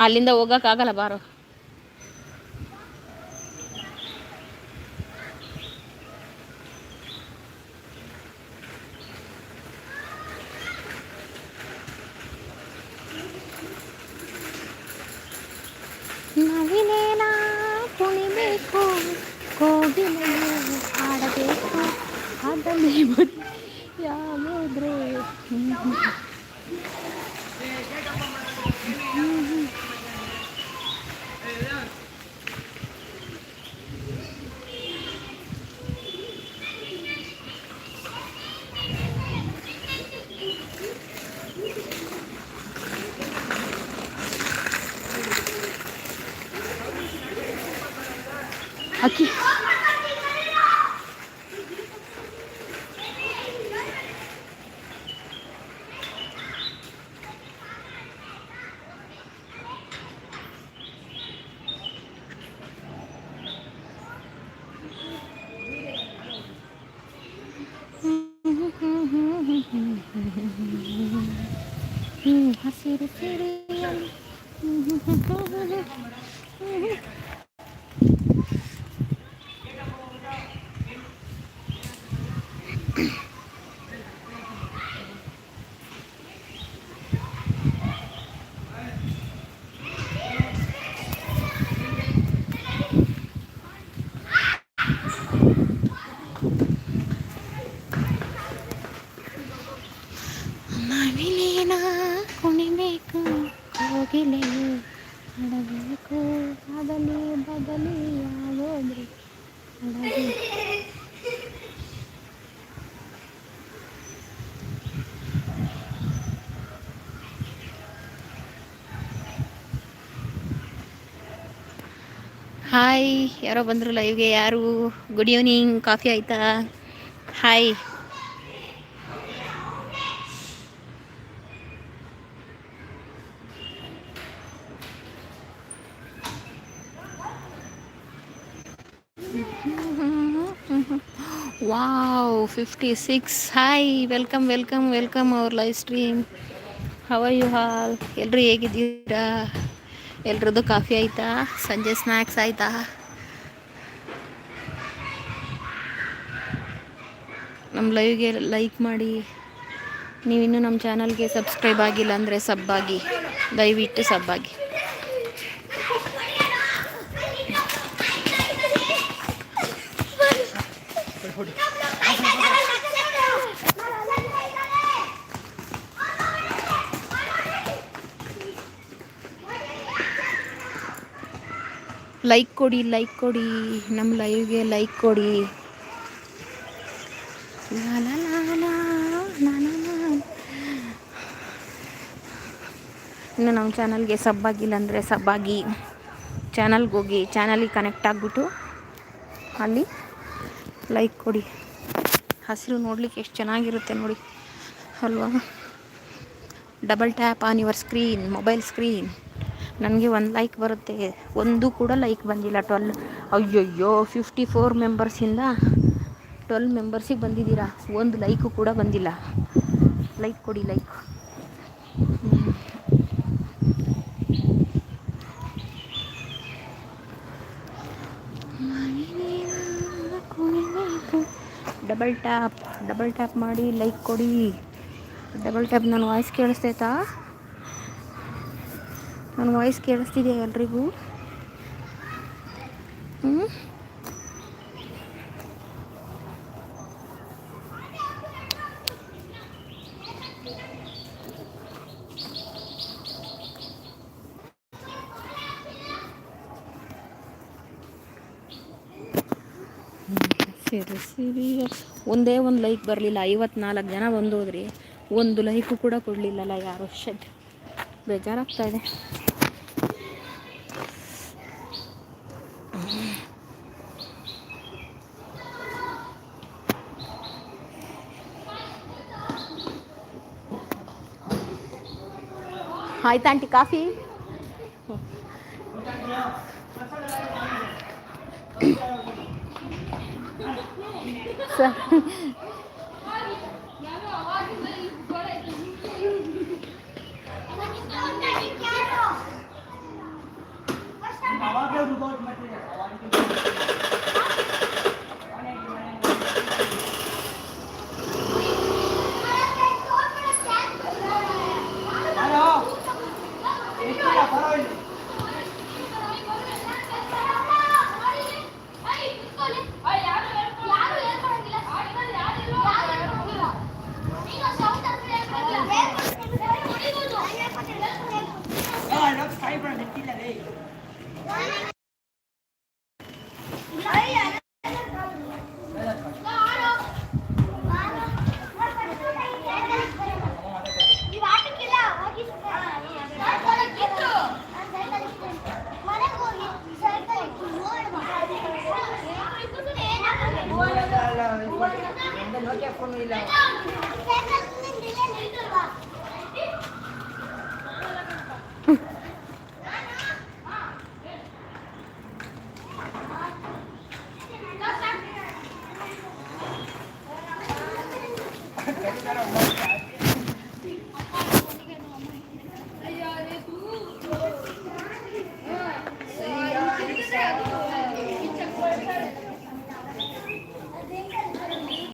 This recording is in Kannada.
ಅಲ್ಲಿಂದ ಹೋಗೋಕ್ಕಾಗಲ್ಲ ಬಾರೋ. ಅದರಲ್ಲಿ ಯಾವುದ್ರೆ ಅಕ್ಕಿ ಹಸಿರು city. ಕೋಗಿಲೆಯು ಹಾಡಬೇಕು ಬದಲಿ ಬದಲಿ ಯಾವೋದ್ರಿ? ಹಾಯ್ ಯಾರೋ ಬಂದರು ಲೈವ್ಗೆ ಯಾರು? ಗುಡ್ ಈವ್ನಿಂಗ್ ಕಾಫಿ ಆಯ್ತಾ? Hi wow fifty six hi welcome welcome welcome our live stream how are you all ಎಲ್ಲರೂ ಹೇಗಿದ್ದೀರಾ? ಎಲ್ರದ್ದು ಕಾಫಿ ಆಯಿತಾ? ಸಂಜೆ ಸ್ನ್ಯಾಕ್ಸ್ ಆಯಿತಾ? ನಮ್ಮ ಲೈವ್ಗೆ ಲೈಕ್ ಮಾಡಿ. ನೀವಿನ್ನೂ ನಮ್ಮ ಚಾನಲ್ಗೆ ಸಬ್ಸ್ಕ್ರೈಬ್ ಆಗಿಲ್ಲ ಅಂದರೆ ಸಬ್ಬಾಗಿ ದಯವಿಟ್ಟು ಸಬ್ಬಾಗಿ ಲೈಕ್ ಕೊಡಿ ಲೈಕ್ ಕೊಡಿ. ನಮ್ಮ ಲೈವ್ಗೆ ಲೈಕ್ ಕೊಡಿ. ಇನ್ನು ನಮ್ಮ ಚಾನಲ್ಗೆ ಸಬ್ ಆಗಿಲ್ಲ ಅಂದರೆ ಆಗಿ ಚಾನಲ್ಗೆ ಹೋಗಿ ಚಾನಲಿಗೆ ಕನೆಕ್ಟ್ ಆಗಿಬಿಟ್ಟು ಅಲ್ಲಿ ಲೈಕ್ ಕೊಡಿ. ಹಸಿರು ನೋಡಲಿಕ್ಕೆ ಎಷ್ಟು ಚೆನ್ನಾಗಿರುತ್ತೆ ನೋಡಿ. ಅಲ್ವಾ? Double tap on your screen mobile screen ನನಗೆ ಒಂದು ಲೈಕ್ ಬರುತ್ತೆ. ಒಂದು ಕೂಡ ಲೈಕ್ ಬಂದಿಲ್ಲ. ಟ್ವೆಲ್ ಅಯ್ಯಯ್ಯೋ ಫಿಫ್ಟಿ ಫೋರ್ ಮೆಂಬರ್ಸಿಂದ ಟ್ವೆಲ್ ಮೆಂಬರ್ಸಿಗೆ ಬಂದಿದ್ದೀರಾ? ಒಂದು ಲೈಕು ಕೂಡ ಬಂದಿಲ್ಲ. ಲೈಕ್ ಕೊಡಿ like double tap double tap ಮಾಡಿ ಲೈಕ್ ಕೊಡಿ. ಡಬಲ್ ಟ್ಯಾಪ್ ನನ್ನ ವಾಯ್ಸ್ ಕೇಳಿಸ್ತೈತಾ? ನನ್ನ ವಾಯ್ಸ್ ಕೇಳಿಸ್ತಿದೆಯಾ ಎಲ್ರಿಗೂ? ಹ್ಞೂ ಸೇರಿಸಿ ಒಂದೇ ಒಂದು ಲೈಕ್ ಬರಲಿಲ್ಲ, ಐವತ್ನಾಲ್ಕು ಜನ ಬಂದೋದ್ರಿ. ಒಂದು ಲೈಕು ಕೂಡ ಕೊಡಲಿಲ್ಲಲ್ಲ ಯಾರು ಶೆಡ್ ಬೇಜಾರಾಗ್ತಾ ಇದೆ. ಆಯ್ತು aunty, coffee? 是。Gracias por mi lado. Gracias.